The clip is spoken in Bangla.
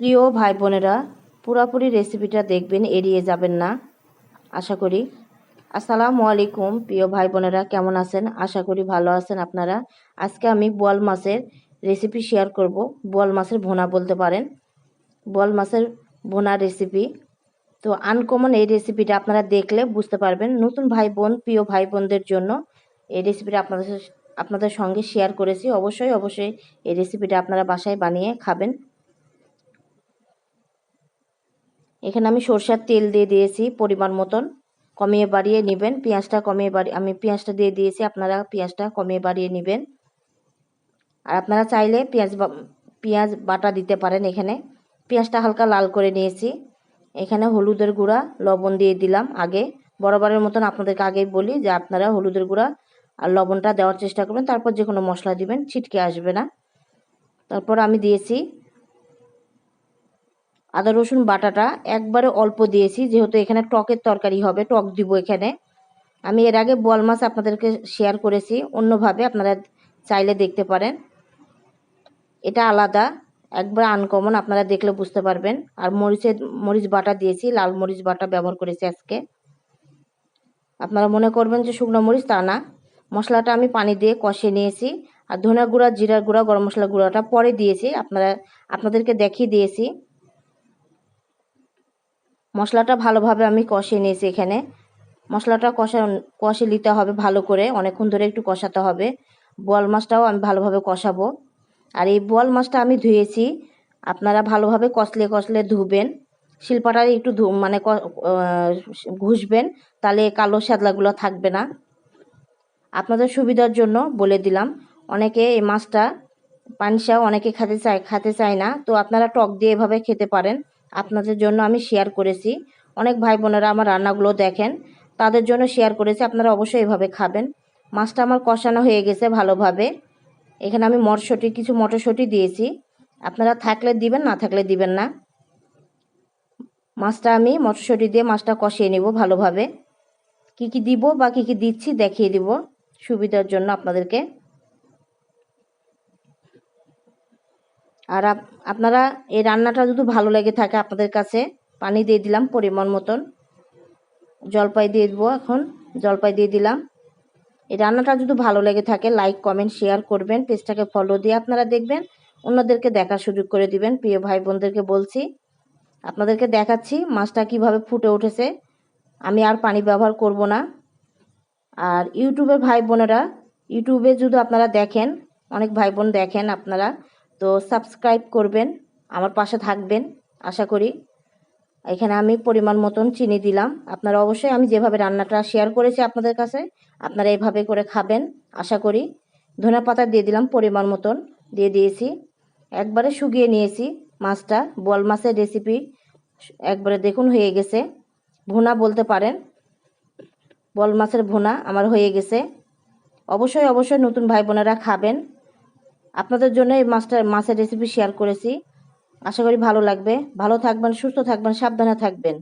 প্রিয় ভাই বোনেরা পুরাপুরি রেসিপিটা দেখবেন, এড়িয়ে যাবেন না। আশা করি। আসসালামু আলাইকুম, প্রিয় ভাই বোনেরা কেমন আছেন? আশা করি ভালো আছেন আপনারা। আজকে আমি বোয়াল মাছের রেসিপি শেয়ার করব। বোয়াল মাছের ভোনা বলতে পারেন। বোয়াল মাছের ভোনা রেসিপি তো আনকমন এই রেসিপিটা আপনারা দেখলে বুঝতে পারবেন। নতুন ভাই বোন প্রিয় ভাই বোনদের জন্য এই রেসিপিটা আপনাদের আপনাদের সঙ্গে শেয়ার করেছি। অবশ্যই অবশ্যই এই রেসিপিটা আপনারা বাসায় বানিয়ে খাবেন। এখানে আমি সরষার তেল দিয়ে দিয়েছি পরিমাণ মতন। কমিয়ে বাড়িয়ে নেবেন। পেঁয়াজটা কমিয়ে বাড়ি আমি পেঁয়াজটা দিয়ে দিয়েছি। আপনারা পেঁয়াজটা কমিয়ে বাড়িয়ে নেবেন। আর আপনারা চাইলে পেঁয়াজ পেঁয়াজ বাটা দিতে পারেন এখানে। পেঁয়াজটা হালকা লাল করে নিয়েছি। এখানে হলুদের গুঁড়া, লবণ দিয়ে দিলাম আগে। বরাবরের মতন আপনাদেরকে আগেই বলি যে আপনারা হলুদের গুঁড়া আর লবণটা দেওয়ার চেষ্টা করবেন। তারপর যে কোনো মশলা দিবেন, ছিটকে আসবে না। তারপর আমি দিয়েছি আদা, রসুন, বাটাটা একবারে অল্প দিয়েছি, যেহেতু এখানে টকের তরকারি হবে, টক দিব এখানে। আমি এর আগে বল মাছ আপনাদেরকে শেয়ার করেছি, অন্যভাবে আপনারা চাইলে দেখতে পারেন। এটা আলাদা, একবার আনকমন আপনারা দেখলে বুঝতে পারবেন। আর মরিচের, মরিচ বাটা দিয়েছি, লাল মরিচ বাটা ব্যবহার করেছি আজকে। আপনারা মনে করবেন যে শুকনো মরিচ, তা না। মশলাটা আমি পানি দিয়ে কষিয়ে নিয়েছি, আর ধনে গুঁড়া জিরা গুঁড়া, গরম মশলা গুঁড়াটা পরে দিয়েছি। আপনারা, আপনাদেরকে দেখিয়ে দিয়েছি। মশলাটা ভালোভাবে আমি কষিয়ে নিয়েছি এখানে। মশলাটা কষা কষে নিতে হবে ভালো করে, অনেকক্ষণ ধরে একটু কষাতে হবে। বোয়াল মাছটাও আমি ভালোভাবে কষাবো। আর এই বোয়াল মাছটা আমি ধুয়েছি। আপনারা ভালোভাবে কষলে কষলে ধুবেন। শিল্পাটা একটু ধু মানে ঘুষবেন, তাহলে কালো শ্যাদলাগুলো থাকবে না। আপনাদের সুবিধার জন্য বলে দিলাম। অনেকে এই মাছটা পানসাও অনেকে খেতে চায় খেতে চায় না। তো আপনারা টক দিয়ে এভাবে খেতে পারেন। আপনাদের জন্য আমি শেয়ার করেছি। অনেক ভাই বোনেরা আমার রান্নাগুলো দেখেন, তাদের জন্য শেয়ার করেছি, আপনারা অবশ্যই এভাবে খাবেন। মাছটা আমার কষানো হয়ে গেছে ভালোভাবে। এখানে আমি মটরশুঁটি, কিছু মটরশুঁটি দিয়েছি। আপনারা থাকলে দিবেন, না থাকলে দিবেন না। মাছটা আমি মটরশুঁটি দিয়ে মাছটা কষিয়ে নেব ভালোভাবে। কি কি দিব বা কি কি দিচ্ছি দেখিয়ে দিব। সুবিধার জন্য আপনাদেরকে। আর আপনারা এই রান্নাটা যদি ভালো লেগে থাকে আপনাদের কাছে, পানি দিয়ে দিলাম পরিমাণ মতন। জলপাই দিয়ে দেবো এখন, জলপাই দিয়ে দিলাম। এই রান্নাটা যদি ভালো লেগে থাকে লাইক কমেন্ট শেয়ার করবেন, পেজটাকে ফলো দিয়ে আপনারা দেখবেন, অন্যদেরকে দেখার সুযোগ করে দিবেন। প্রিয় ভাই বোনদেরকে বলছি, আপনাদেরকে দেখাচ্ছি মাছটা কীভাবে ফুটে উঠেছে। আমি আর পানি ব্যবহার করব না। আর ইউটিউবের ভাই বোনেরা, ইউটিউবে যদি আপনারা দেখেন, অনেক ভাই বোন দেখেন আপনারা তো সাবস্ক্রাইব করবেন, আমার পাশে থাকবেন, আশা করি। এখানে আমি পরিমাণ মতন চিনি দিলাম। আপনারা অবশ্যই আমি যেভাবে রান্নাটা শেয়ার করেছি আপনাদের কাছে, আপনারা এইভাবে করে খাবেন, আশা করি। ধনে পাতা দিয়ে দিলাম পরিমাণ মতন, দিয়ে দিয়েছি। একবারে শুকিয়ে নিয়েছি মাছটা বল মাছের রেসিপি একবারে দেখুন হয়ে গেছে। ভুনা বলতে পারেন বল মাছের ভুনা আমার হয়ে গেছে। অবশ্যই অবশ্যই নতুন ভাই বোনেরা খাবেন। আপনাদের জন্য এই মাছটা মাছের রেসিপি শেয়ার করেছি। আশা করি ভালো লাগবে। ভালো থাকবেন, সুস্থ থাকবেন, সাবধানে থাকবেন।